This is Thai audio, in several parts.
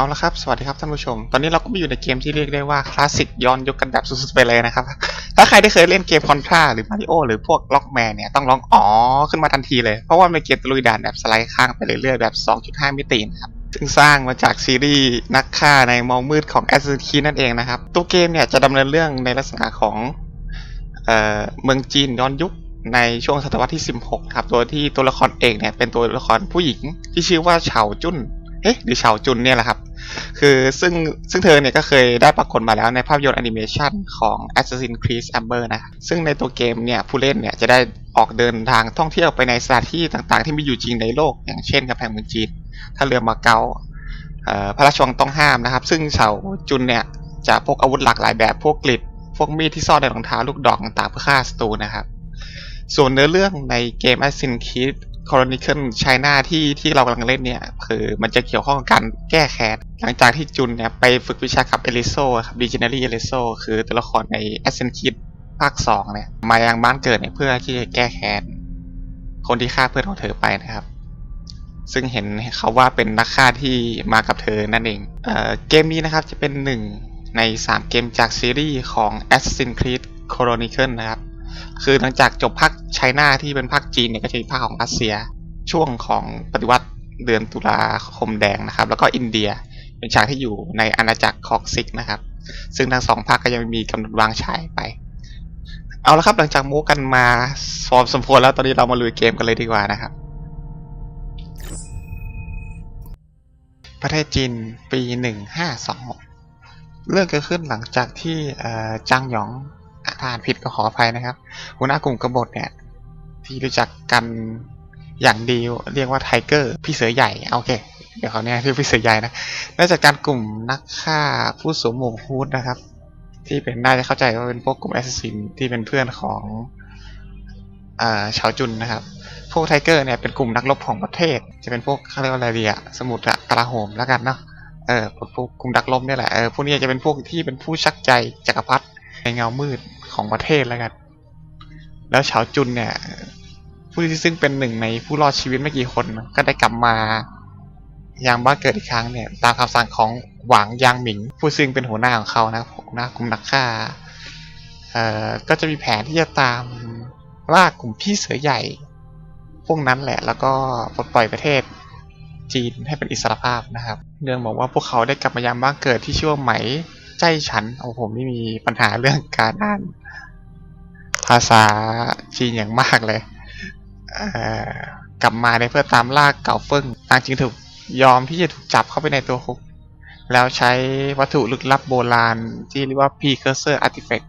เอาละครับ สวัสดีครับท่านผู้ชม ตอนนี้เราก็มาอยู่ในเกมที่เรียกได้ว่าคลาสสิกย้อนยุคกันแบบสุดๆไปเลยนะครับ ถ้าใครได้เคยเล่นเกมคอนทราหรือมาริโอหรือพวกล็อกแมนเนี่ยต้องร้องอ๋อขึ้นมาทันทีเลย เพราะว่ามันเป็นเกมตะลุยด่านแบบสไลด์ข้างไปเรื่อยๆแบบ 2.5 มิตินะครับซึ่งสร้างมาจากซีรีส์นักฆ่าในมองมืดของ Assassin's Creed นั่นเองนะครับ ตัวเกมเนี่ยจะดำเนินเรื่องในลักษณะของเอ่อเมืองจีนย้อนยุคในช่วงศตวรรษที่ 16 ครับโดยที่ตัวละครเอกเนี่ยเป็นตัวละครผู้หญิงที่ชื่อว่าเฉาจุน เอ๊ะหรือเฉาจุนเนี่ยแหละครับ คือซึ่งซึ่งเธอเนี่ยก็เคยได้ปรากฏมาแล้วในภาพยนตร์แอนิเมชันของ Assassin's Creed Amber นะ ซึ่งในตัวเกมเนี่ยผู้เล่นเนี่ยจะได้ออกเดินทางท่องเที่ยวไปในสถานที่ต่างๆ ที่มีอยู่จริงในโลก อย่างเช่นกำแพงเมืองจีนท่าเรือมาเก๊าเอ่อพระราชวังต้องห้ามนะครับ ซึ่งเฉาจุนเนี่ยจะพกอาวุธหลากหลายแบบพวกกริดพวกมีดที่ซ่อนในรองเท้าลูกดอกต่างๆเพื่อฆ่าศัตรูนะครับส่วนเนื้อเรื่องในเกม Assassin's Creed Chronicle China ที่ที่เรากำลังเล่นเนี่ย คือมันจะเกี่ยวข้องกับการแก้แค้นหลังจากที่จุนเนี่ยไปฝึกวิชากับเอลิโซครับ Legionary เอลิโซคือตัวละครใน Assassin's Creed ภาค2เนี่ยมายังบ้านเกิดเนี่ยเพื่อที่จะแก้แค้นคนที่ฆ่าเพื่อนของเธอไปนะครับ ซึ่งเห็นเขาว่าเป็นนักฆ่าที่มากับเธอนั่นเองเอ่อเกมนี้นะครับจะเป็นหนึ่งใน 3 เกมจากซีรีส์ของ Assassin's Creed Chronicle นะครับ คือหลังจากจบภาคไชน่าที่เป็นภาคจีนเนี่ยก็จะมีภาคของรัสเซีย ช่วงของปฏิวัติเดือนตุลาคมแดงนะครับ แล้วก็อินเดียเป็นฉากที่อยู่ในอาณาจักรคอกซิกนะครับ ซึ่งทั้งสองภาคก็ยังมีกำหนดวางฉายไป เอาละครับหลังจากโม้กันมาพอสมควรแล้วตอนนี้เรามาลุยเกมกันเลยดีกว่านะครับ ประเทศจีนปี 1526 เรื่องเกิดขึ้นหลังจากที่จางหยอง อ่านผิดก็ขออภัยนะครับ หัวหน้ากลุ่มกบฏเนี่ย ที่รู้จักกันอย่างดีเรียกว่าไทเกอร์พี่เสือใหญ่โอเค เดี๋ยวเขาเนี่ยชื่อพี่เสือใหญ่นะน่าจะการกลุ่มนักฆ่าผู้สวมหมวกฮูดนะครับ ที่เป็นน่าจะเข้าใจว่าเป็นพวกกลุ่มแอสซินที่เป็นเพื่อนของอ่าชาวจุนนะครับ พวกไทเกอร์เนี่ยเป็นกลุ่มนักรบของประเทศ จะเป็นพวกเขาเรียกว่าอะไรดีอะสมุทรอะกลาโหมแล้วกันเนาะเออพวกกลุ่มนักรบเนี่ยแหละเออพวกนี้จะเป็นพวกที่เป็นผู้ชักใจจักรพรรดิ เงามืดของประเทศแล้วกัน แล้วชาวจุนเนี่ยผู้ที่ซึ่งเป็นหนึ่งในผู้รอดชีวิตไม่กี่คนก็ได้กลับมายังบ้านเกิดอีกครั้งเนี่ย ตามคำสั่งของหวางยางหมิง ผู้ซึ่งเป็นหัวหน้าของเขานะหัวหน้ากลุ่มนักฆ่าเอ่อก็จะมีแผนที่จะตามล่ากลุ่มพี่เสือใหญ่ พวกนั้นแหละ แล้วก็ปลดปล่อยประเทศจีนให้เป็นอิสรภาพนะครับ เรื่องบอกว่าพวกเขาได้กลับมายังบ้านเกิดที่ชื่อว่าไหม ใจฉันโอ้ผมนี่มีปัญหาเรื่องการอ่าน ภาษาจีนอย่างมากเลยเกลับมาได้เพื่อตามล่าเก่าเฟิงนางจึงถูกยอมที่จะถูกจับเข้าไปในตัวคุก แล้วใช้วัตถุลึกลับโบราณที่เรียกว่า precursor artifact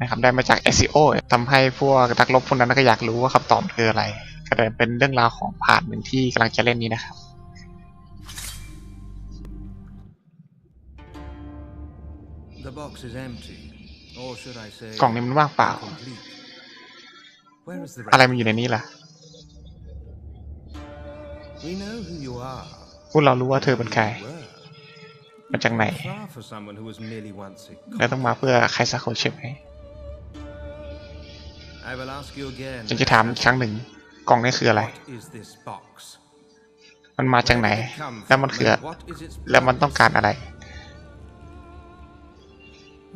นะครับได้มาจาก SEO ทำให้พวกนักรบพวกนั้นก็อยากรู้ว่าคำตอบคืออะไรก็เลยเป็นเรื่องราวของผ่านหนึ่งที่กำลังจะเล่นนี้นะครับ กล่องนี้มันว่างเปล่า complete. Where is the อะไร rest? มันอยู่ในนี้ล่ะ We know who you are. พวกเรารู้ว่าเธอเป็นใคร You were. มาจากไหน Far for someone who was merely once a แล้วต้องมาเพื่อใครสักคนใช่ไหม I will ask you again. ฉันจะถามอีกครั้งหนึ่ง กล่องนี้คืออะไร What is this box? มันมาจากไหน Where did it come แล้วมัน from? คือ And what is its แล้วมันต้องการอะไร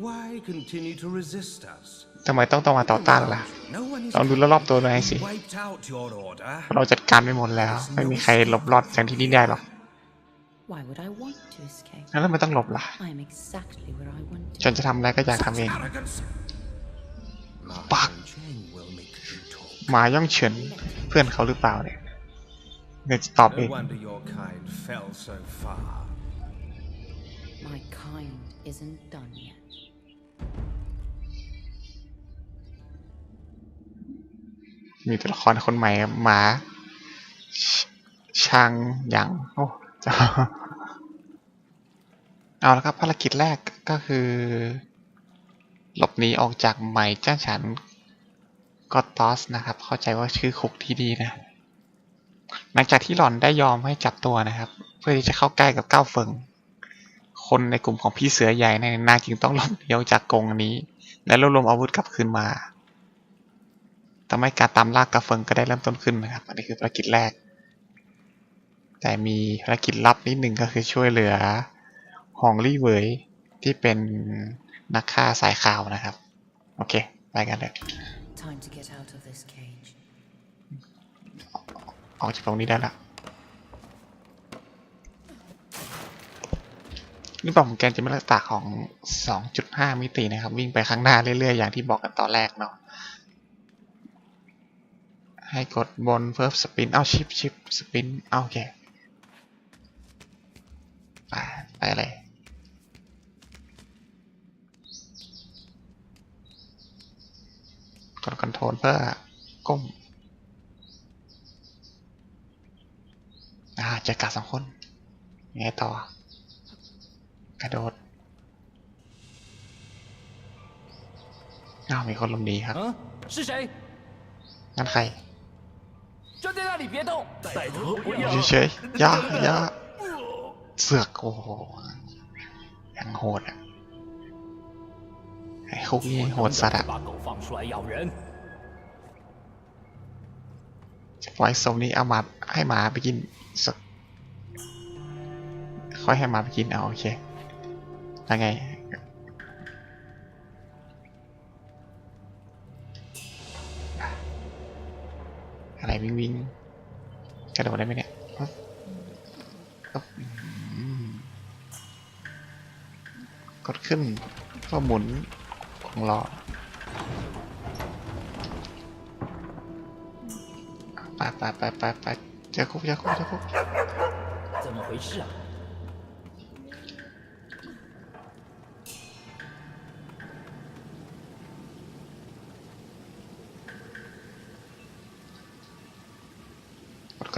Why continue to resist us? ทำไมต้องต้องมาต่อต้านล่ะ No one is ลองดูรอบๆตัวหน่อยสิ wiped out your order. เราจัดการไปหมดแล้ว ไม่มีใครหลบรอดจากที่นี่ได้หรอก Why would I want to escape? แล้วทำไมต้องหลบล่ะ I am exactly where I want ฉัน to. จะทำอะไรก็อยากทำเอง Arrogance. Fuck. Martin Cheng will make you talk. หมาย่องเฉินเพื่อนเขาหรือเปล่าเนี่ยเดี๋ยวจะตอบเอ No ง wonder your kind fell so far. My kind isn't done yet. มีตัวละครคนใหม่หมาชชางยางโอ้จะเอาละครับภารกิจแรกก็คือ หลบหนีออกจากไหมจ้าฉันก็ตอสนะครับ เข้าใจว่าชื่อคุกที่ดีนะ หลังจากที่หล่อนได้ยอมให้จับตัวนะครับ เพื่อที่จะเข้าใกล้กับเก้าเฟิงคนในกลุ่มของพี่เสือใหญ่ในนาจึงต้องหลบหนีออกจากกรงนี้ และรวบรวมอาวุธกลับคืนมา ทำให้การตามล่ากาเฟิงก็ได้เริ่มต้นขึ้นนะครับ อันนี้คือภารกิจแรก แต่มีภารกิจลับนิดหนึ่งก็คือช่วยเหลือหองลี่เหวยที่เป็นนักฆ่าสายข่าวนะครับ โอเค ไปกันเลย Time to get out of this cage. ออกจากตรงนี้ได้ละนี่บอกผมแกนจะไม่ลักษณะของ 2.5 มิตินะครับ วิ่งไปข้างหน้าเรื่อยๆ อย่างที่บอกกันตอนแรกเนาะ ให้กดบนเฟิร์ฟสปิน เอาชิปชิปสปิน เอาแกไปไปเลยกดคอนโทรลเพื่อก้ม อ่าจะกัดสองคนไงต่อ กระโดดอ้าวมีคนลมดีครับนั่นใคร 站在那里别动！歹徒不 อยู่เฉยๆอย่าอย่าเสือกโอ้โหยังโหดอ่ะ ไอ้คุกนี่โหดสัตว์อ่ะ 把狗放出来咬人。 จะปล่อยโซมนี้เอามาให้หมาไปกินสักค่อยให้หมาไปกินเอาโอเคแล้วไง วิ่งวิ่งกระโดดได้ไหมเนี่ยปึ๊บปึ๊บอืมกดขึ้นก็หมุนของล้อไปไปไปไปไปเจอคุกเจอคุกเจอคุก 怎么回事啊？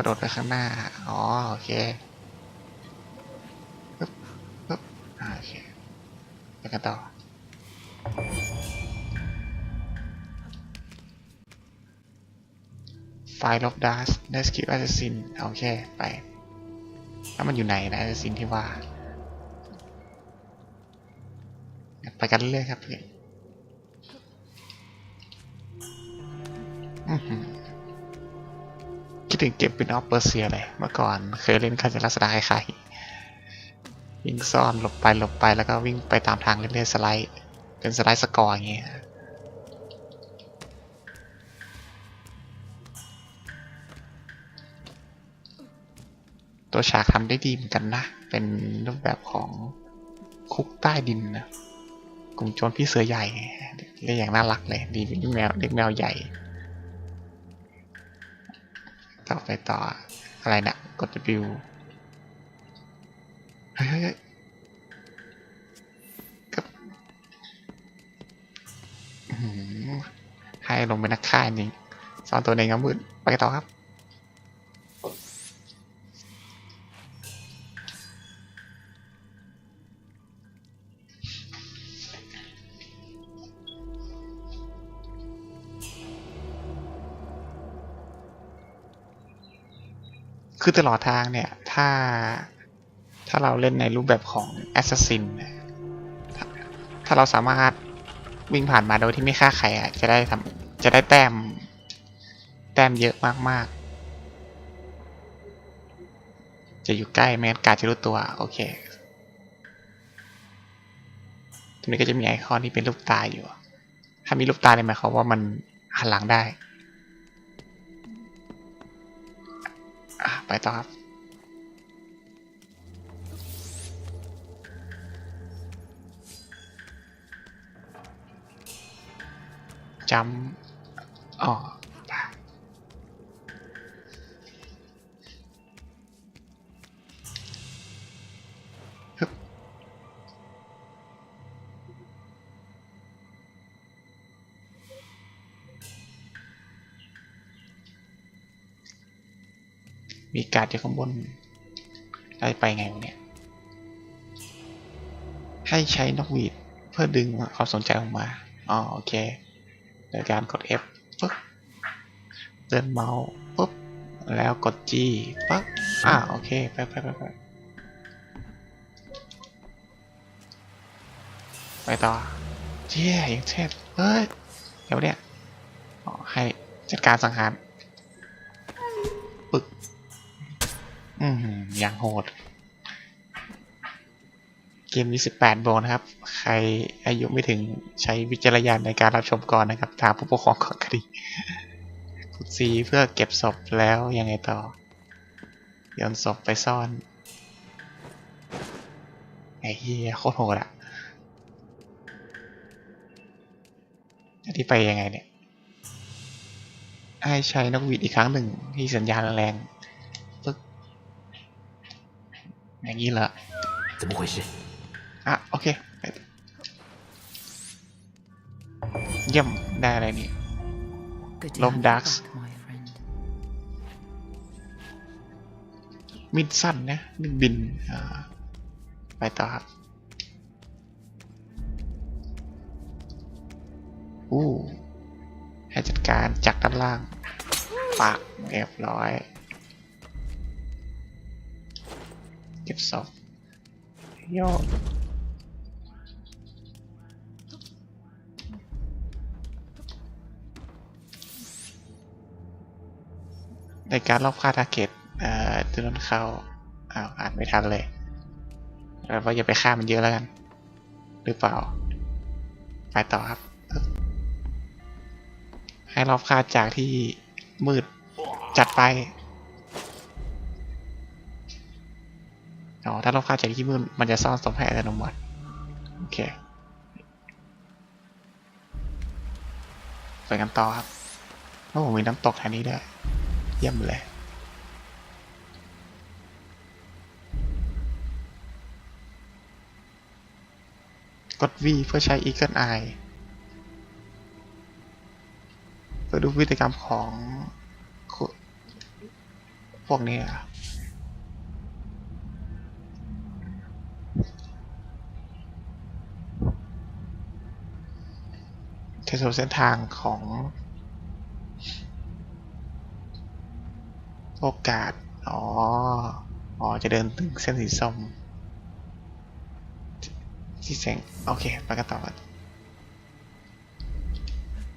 ระโดดไปข้างหน้า อ๋อ โอเคปึ๊บปึ๊บอ่าโอเคไปกันต่อไฟล์ลบดัสได้สกิปแอสซินโอเค ไป แล้วมันอยู่ไหนนะแอสซินที่ว่า ไปกันเรื่อยครับพี่อื้อหือคิด ถึงเกมปินออฟเปอร์เซียเลย เมื่อก่อนเคยเล่นคาจะลักษณะคล้ายๆวิ่งซ่อนหลบไปหลบไปแล้วก็วิ่งไปตามทางเรื่อยๆสไลด์ เป็นสไลด์สกอร์อย่างเงี้ยตัวฉากทำได้ดีเหมือนกันนะ เป็นรูปแบบของคุกใต้ดินนะ กลุ่มโจรพี่เสือใหญ่ เรียกอย่างน่ารักเลย ดีเป็นแมวเด็กแมวใหญ่ ไปต่อ อะไรนะกด W เฮ้ยเฮ้ยกดอื้อหือให้ลงเป็นนักฆ่าจริงซ่อนตัวในเงามืดไปต่อครับ คือตลอดทางเนี่ย ถ้า ถ้าเราเล่นในรูปแบบของ Assassin เนี่ยถ้าเราสามารถวิ่งผ่านมาโดยที่ไม่ฆ่าใครอะ จะได้ทำจะได้แต้ม แต้มเยอะมากๆ จะอยู่ใกล้แมงั้นกาจะรู้ตัว โอเคตรงนี้ก็จะมีไอคอนที่เป็นรูปตาอยู่ ถ้ามีรูปตาเนี่ยหมายความว่ามันหันหลังได้ ต่อครับ จำอ๋อ มีการ์ดอยู่ข้างบนได้ไปไงวะเนี่ย ให้ใช้นกหวีดเพื่อดึงความสนใจออกมา อ๋อโอเค โดยการกด F ปึ๊บเดินเมาส์ปุ๊บ แล้วกด G ปั๊บ อ่าโอเค ไปไปไปไปไปต่อเชี่ยอย่างเช่นเฮ้ย เดี๋ยวเนี่ย ให้จัดการสังหาร อืมย่างโหด เกมนี้18โบวกนะครับ ใครอายุไม่ถึงใช้วิจารณญาณในการรับชมก่อนนะครับถามผู้ปกครองก่อนก็ดีกด C เพื่อเก็บศพแล้วยังไงต่อโยนศพไปซ่อน ไอ้เหี้ยโคตรโหดอะอันนี้ไปยังไงเนี่ยให้ใช้นกหวีดอีกครั้งหนึ่งที่สัญญาณแรงปึ๊ก อย่างนี้เหรอ 怎么回事？ อ่ะ โอเคไปเยี่ยม ได้อะไรนี่ Good to Love have you Dax. back, my friend. มิดสั้นนะมิดบิน อ่า ไปต่อครับ อู้ให้จัดการจากด้านล่าง ปากเรียบร้อย เก็บศพโยกในการรอบค่าทาร์เก็ตเอ่อตัวนั้นเข้าอ้าวอ่านไม่ทันเลยแปลว่าอย่าไปฆ่ามันเยอะแล้วกัน หรือเปล่า ไปต่อครับ ให้รอบค่าจากที่มืดจัดไป อ๋อถ้าเรอบค่าจที่มืดมันจะซ่อนศพให้อัตโนมัติโอเคไปกันต่อครับโอ้ผมมีน้ำตกแถวนี้ด้วยเยี่ยมเลยกด V เพื่อใช้ Eagle Eye เพื่อดูพฤติกรรมของพวกนี้อะ เทสเส้นทางของ โอกาส อ๋อ อ๋อ จะเดินถึงเส้นสีส้มที่แสงโอเค ไปกันต่อกัน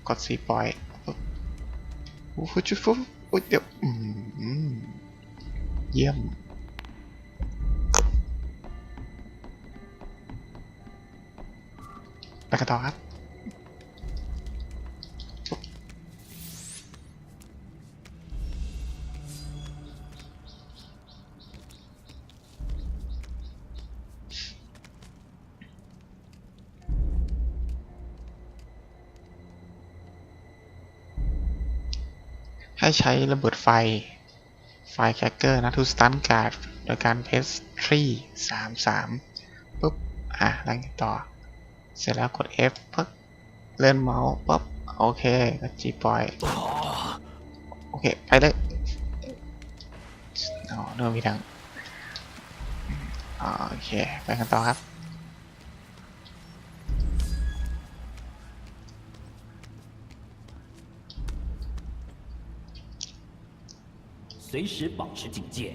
กดสีปอยปุ๊บโอ้โหจุฟุ๊บโอ้ยเดี๋ยวอืมเยี่ยมไปกันต่อครับ ให้ใช้ระเบิดไฟ ไฟแคคเกอร์นะทูสตันการ์ดโดยการเพสทรีสามสามปุ๊บ อะแล้วไงต่อ เสร็จแล้วกด F ปึ๊บเลื่อนเมาส์ปุ๊บ โอเคก็จีปล่อย โอเค ไปเลยอ๋อเริ่มมีทาง โอเค ไปกันต่อครับ 随时保持警戒。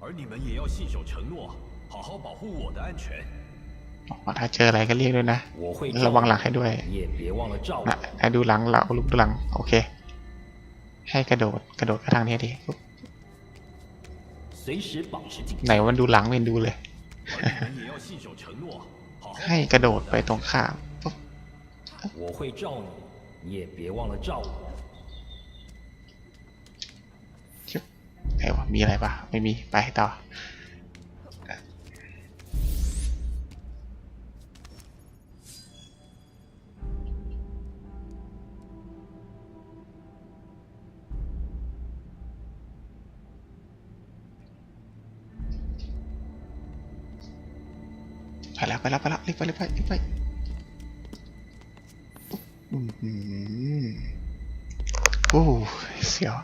而你们也要信守承诺，好好保护我的安全。 อ๋อถ้าเจออะไรก็เรียกด้วยนะ 我会 ระวังหลังให้ด้วย 你也别忘了照顾 นะให้ดูหลังเราลุกดูหลัง โอเค ให้กระโดด กระโดดกระทางนี้ดิปุ๊บ 随时保持警 ไหน 戒。 วันดูหลังไม่เห็นดูเลย 而你们也要信守承诺，好好 ให้กระโดดไปตรงข้ามปุ๊บ นวะมีอะไรปะไม่มีไปต่อไปแล้วไปแล้วไปแล้วรีบไปรีบไปรีบไปโอ้เสียว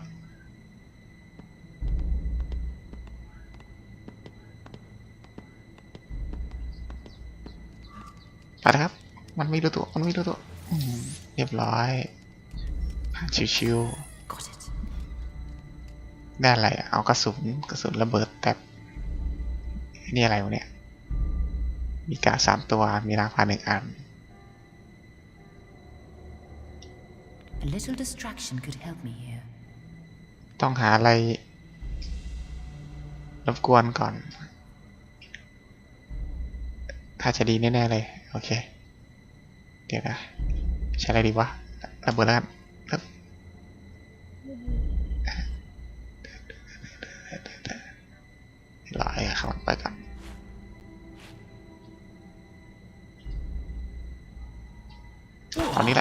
ไปแล้วครับ มันไม่รู้ตัว มันไม่รู้ตัวอืมเรียบร้อยผ่านชิว Got it. ๆได้อะไรอะเอากระสุน กระสุนระเบิดแตบนี่อะไรวะเนี่ย มีกาสามตัว มีรางพาหนึ่งอัน A little distraction could help me here. ต้องหาอะไรรบกวนก่อน ถ้าจะดีแน่ ๆ เลย โอเค เดี๋ยวนะใช้อะไรดีวะระเบิดแล้วกันครับรอให้ข้างหลับไปกันตอนนี้แหละ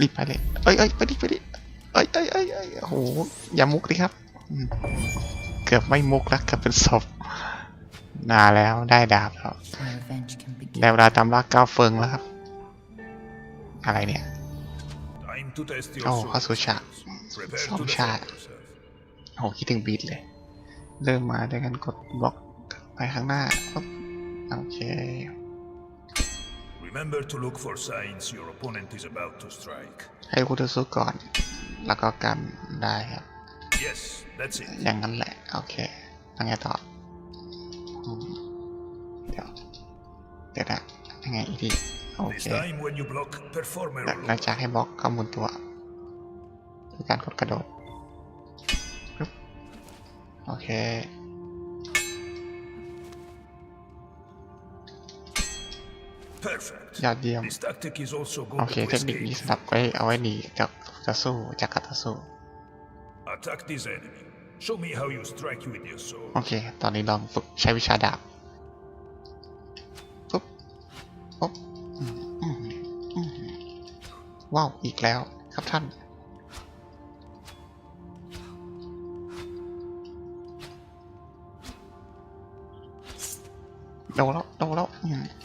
รีบไปเลยเอ้ยเอ้ยไปดิไปดิเอ้ยเอ้ยเอ้ยเอ้ยโอ้โหอย่ามุกดิครับอืมเกือบไม่มุกแล้วเกือบเป็นศพนานแล้วได้ดาบแล้ว My revenge can begin. ได้เวลาตามล่าก้าวเฟิงแล้วครับ อะไรเนี่ย Time to test your โอ้ sword เข้าสู่ฉาก Prepare สอง to ฉาก defend yourself. โอ้โหคิดถึงบีทเลย เริ่มมาด้วยกันกดบล็อกไปข้างหน้าปุ๊บโอเค Remember to look for signs your opponent is about to strike. ให้คู่ต่อสู้ก่อน แล้วก็กันได้ครับ Yes, that's it. อย่างนั้นแหละ โอเคทำไงต่ออืมเดี๋ยวเดี๋ยวนะยังไงอีกทีโอ This เค time when you block, perform a หลัง roll. หลังจากให้บล็อกข้อมูลตัวคือการกดกระโดดปึ๊บโอเค ยอดเยี่ยม This tactic is also โอ good เค to เทคนิคนี้ escape. สำหรับไว้เอาไว้หนีจากจะสู้จากการต่อสู้ Attack this enemy. Show me how you strike with your sword. โอเค ตอนนี้ลองฝึกใช้วิชาดาบปุ๊บปุ๊บอืมอืมอืมว้าว อีกแล้วครับท่าน โดนแล้ว โดนแล้วอืมอ้าว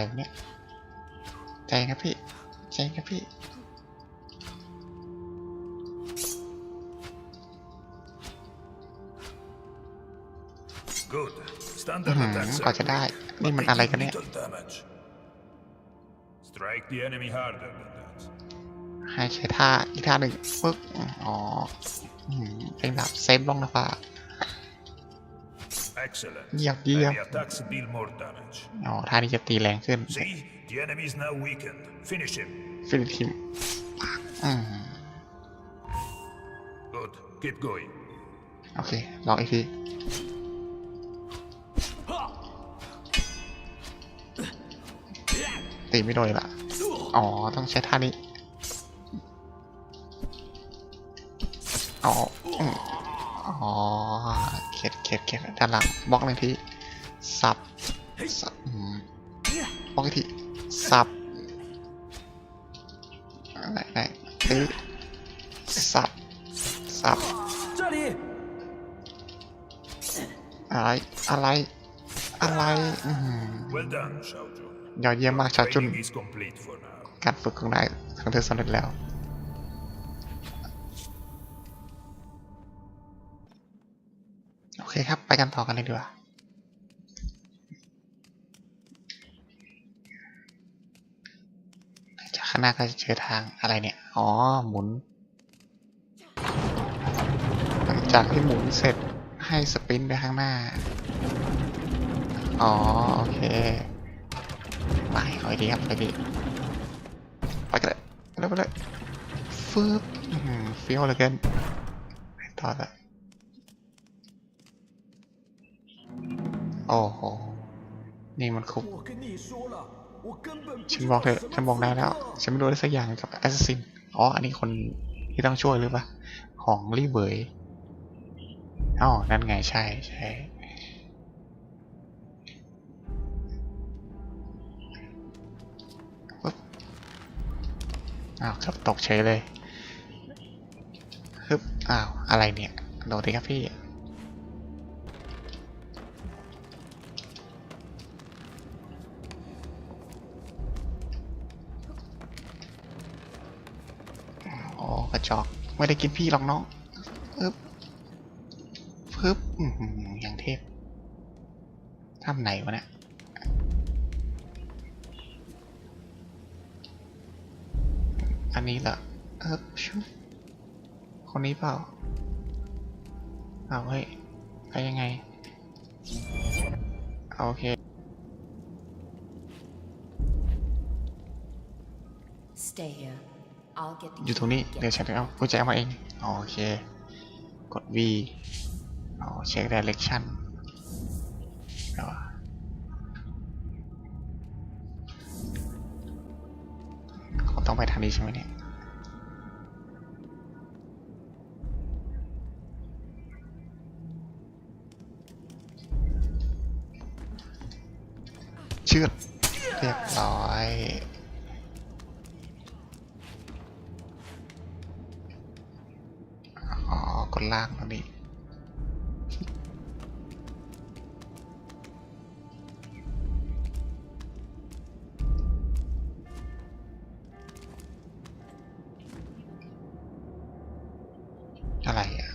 อะไรวะเนี่ยใจครับพี่ใจครับพี่ Good. Standard อื้อหือ attacks กว่าจะได้ are นี่มัน but อะไร taking กันเนี่ย little damage. Strike the enemy harder than that. ให้ใช้ท่าอีกท่าหนึ่งปึ๊บอ๋ออืมเป็นแบบเซฟลงนะฟ้า Excellent. เยี่ยมเยี่ยม Heavy attacks deal more damage. อ๋อท่านี้จะตีแรงขึ้น See? The enemy is now weakened. Finish him. ฟิลิปทิมอืม Good. Keep going. โอเคลองอีกทีตีไม่โดนเลยละอ๋อ ต้องใช้ท่านี้ อ๋ออืมอ๋ อเข็ดเข็ดเข็ดด้านหลังบล็อกหนึ่งทีสับสับอืมบล็อกอีกทีสับไหนไหนตื้อสับสับ这里，อะไรอะไรอะไรอือหือ Well done, Shao Jun. ยอดเยี่ยมมากชาวจุน Training is complete for now. การฝึกของนายของเธอสำเร็จแล้ว คครับ ไปกันต่อกันเลยดีกว่าจากข้างหน้าก็จะเจอทางอะไรเนี่ย อ๋อ หมุน หลังจากที่หมุนเสร็จให้สปรินต์ไปข้างหน้า อ๋อ โอเค ไปคอดีครับคอยดีไปกันเลยไปเลยไปเลยฟืบเฟี้ยวเหลือเกินต่อละ โอ้โห นี่มันคุกฉันบอกเธอฉันบอกได้แล้ว ฉันไม่รู้อะไรสักอย่างกับแอสซิน อ๋อ อันนี้คนที่ต้องช่วยหรือปะของรีเบยอ๋อนั่นไงใช่ใช่อ้าวครับตกเฉยเลยฮึบอ้าว อะไรเนี่ย โดนทีครับพี่ ไม่ได้กินพี่หรอกน้องเอึ๊บปึ๊บอย่างเทพทำไหนวะเนี่ยอันนี้เหรอเอ๊บชุบคนนี้เปล่า เอาเฮ้ยไปยังไง โอเค Stay here. I'll get the อยู่ตรงนี้ key and เดี๋ยว get ฉัน you เอา out. กุญแจมาเองอ๋อโอเค กด V อ๋อเช็ค direction เอาวะเขาต้องไปทางนี้ใช่ไหมเนี่ยเชือดเรียบร้อย ล่างตรงนี้อะไรอะ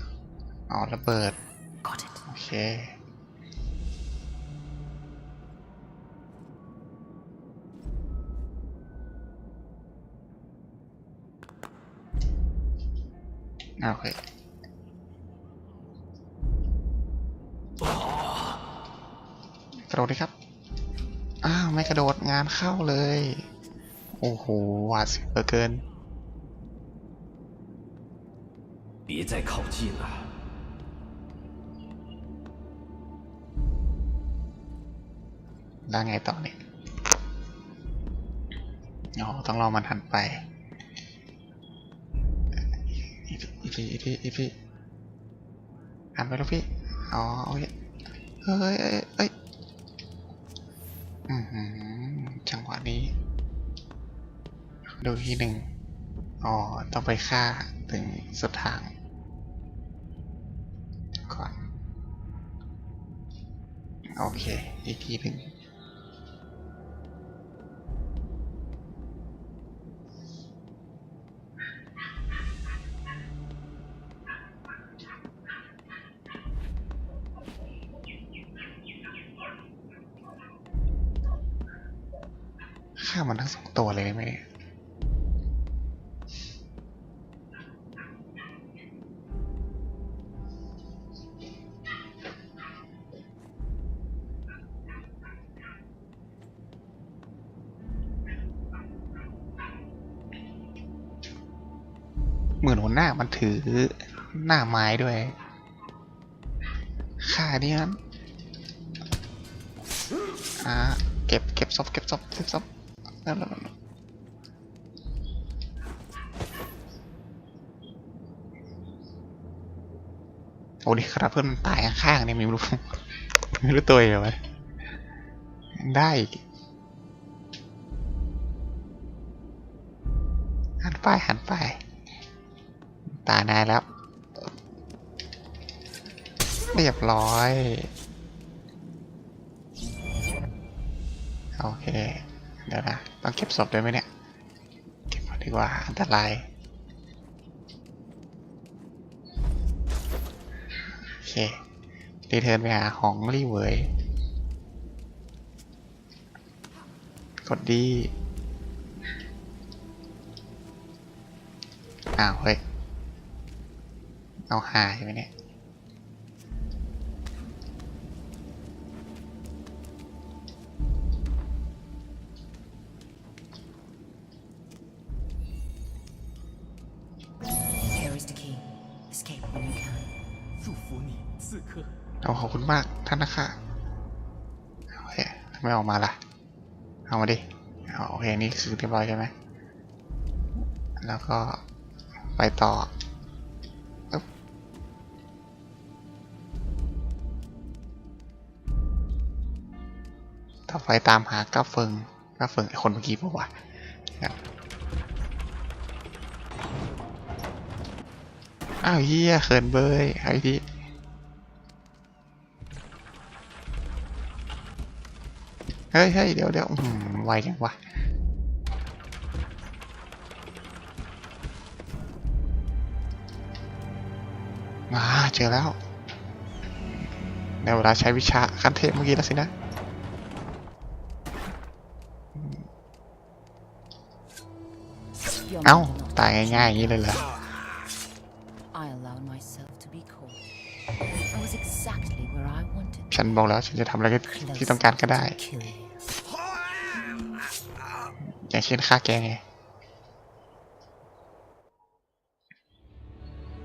อ๋อระเบิด Got it. โอเคโอเค ระโดดดิครับ อ้าว ไม่กระโดดงานเข้าเลย โอ้โหหวาดเสียวเหลือเกิน 别再靠近了。 แล้วไงต่อเนี่ย อ๋อ ต้องรอมันหันไป อีกทีอีกทีอีกทีหันไปแล้วพี่ อ๋อโอเคเฮ้ยเอ้ยเอ้ยอือหือ จังหวะนี้ ดูอีกทีหนึ่งอ๋อ ต้องไปฆ่าถึงสุดทางก่อน โอเค อีกทีหนึ่ง หมือนหัวหน้ามันถือหน้าไม้ด้วยฆ่านี่นั้นอ่าเก็บเก็บศพเก็บศพเก็บศพนั่นนั่นนั่นโอ้ดิครับเพื่อนมันตายข้างๆเนี่ยไม่รู้ไม่รู้ตัวเหรอวะได้หันไปหันไป ตายนายแล้ว เรียบร้อย โอเค เดี๋ยวนะ ต้องเก็บศพด้วยไหมเนี่ย เก็บก่อนดีกว่า อันตรายโอเครีเทิร์นไปหาของรีเวยกดดีอ้าวเฮ้ย เอาหาใช่ไหมเนี่ย เอาขอบคุณมากท่านนะคะโอเคทำไมออกมาล่ะ เอามาดิโอเค นี่คือเรียบร้อยใช่ไหม แล้วก็ไปต่อ ต่อไปตามหาก้าเฟิงก้าเฟิงไอคนเมื่อกี้ปะวะอ้าวเฮียเขินเบยไอ้ที่เฮ้ยเฮ้ยเดี๋ยวเดี๋ยวไวจังวะมาเจอแล้วในเวลาใช้วิชาคันเทพเมื่อกี้แล้วสินะ เอ้า ตายง่ายๆอย่างนี้เลยเหรอ I allowed myself to be caught. I was exactly where I wanted. ฉันบอกแล้วฉันจะทำอะไรที่ต้องการก็ได้ Kill you. อย่างเช่นฆ่าแกไง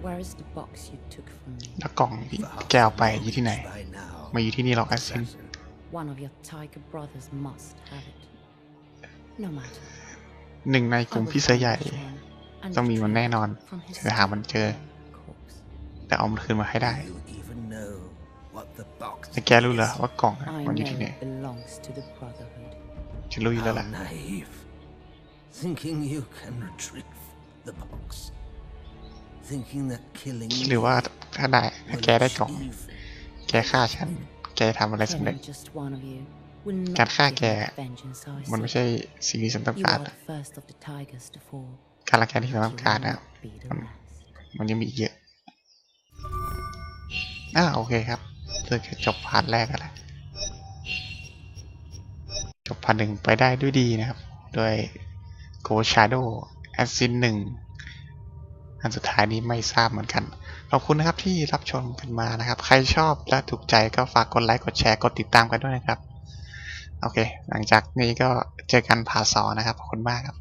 Where is the box you took from me? แล้วกล่องที่แกเอาไปอยู่ที่ไหน By now, ไม่อยู่ที่นี่หรอกอาซิน One of your tiger brothers must have it. No matter. หนึ่งในก I ลุ่ม will พี่เสือใหญ่ find him and ต้องมีมัน retrieve แน่นอน from his จะหามันเจอ corpse. แต่เอามันคืนมาให้ได้ You even know what the box แต่แกรู้เหรอว่ากล่องอะ I มันอยู่ know ที่ไหน it belongs to the Brotherhood. ฉันรู้อยู่แล้ว How ล่ะ naive. Thinking you can retrieve the box. Thinking that killing หรือว่าถ้าได้ถ้า will แกได้กล่อง achieve แกฆ่าฉัน แกทำอะไรสำเร็จ Killing just one of you will not การฆ่า give แก me the vengeance I มันไม่ seek. ใช่สิ่งที่ฉันต้อง You การ are the first of the tigers to fall. การละแกที่ฉัน but ต้อง you การ will นะ not be the Um, last. มันยังมีอีกเยอะอ่าโอเคครับเพื่อจบพาร์ทแรกกันแล้วจบพาร์ทหนึ่งไปได้ด้วยดีนะครับโดย Go Shadow a s s i n หนึ่งอันสุดท้ายนี้ไม่ทราบเหมือนกัน ขอบคุณนะครับที่รับชมกันมานะครับ ใครชอบและถูกใจก็ฝากกดไลค์ กดแชร์ กดติดตามกันด้วยนะครับ โอเค หลังจากนี้ก็เจอกันพาร์ทสอนะครับ ขอบคุณมากครับ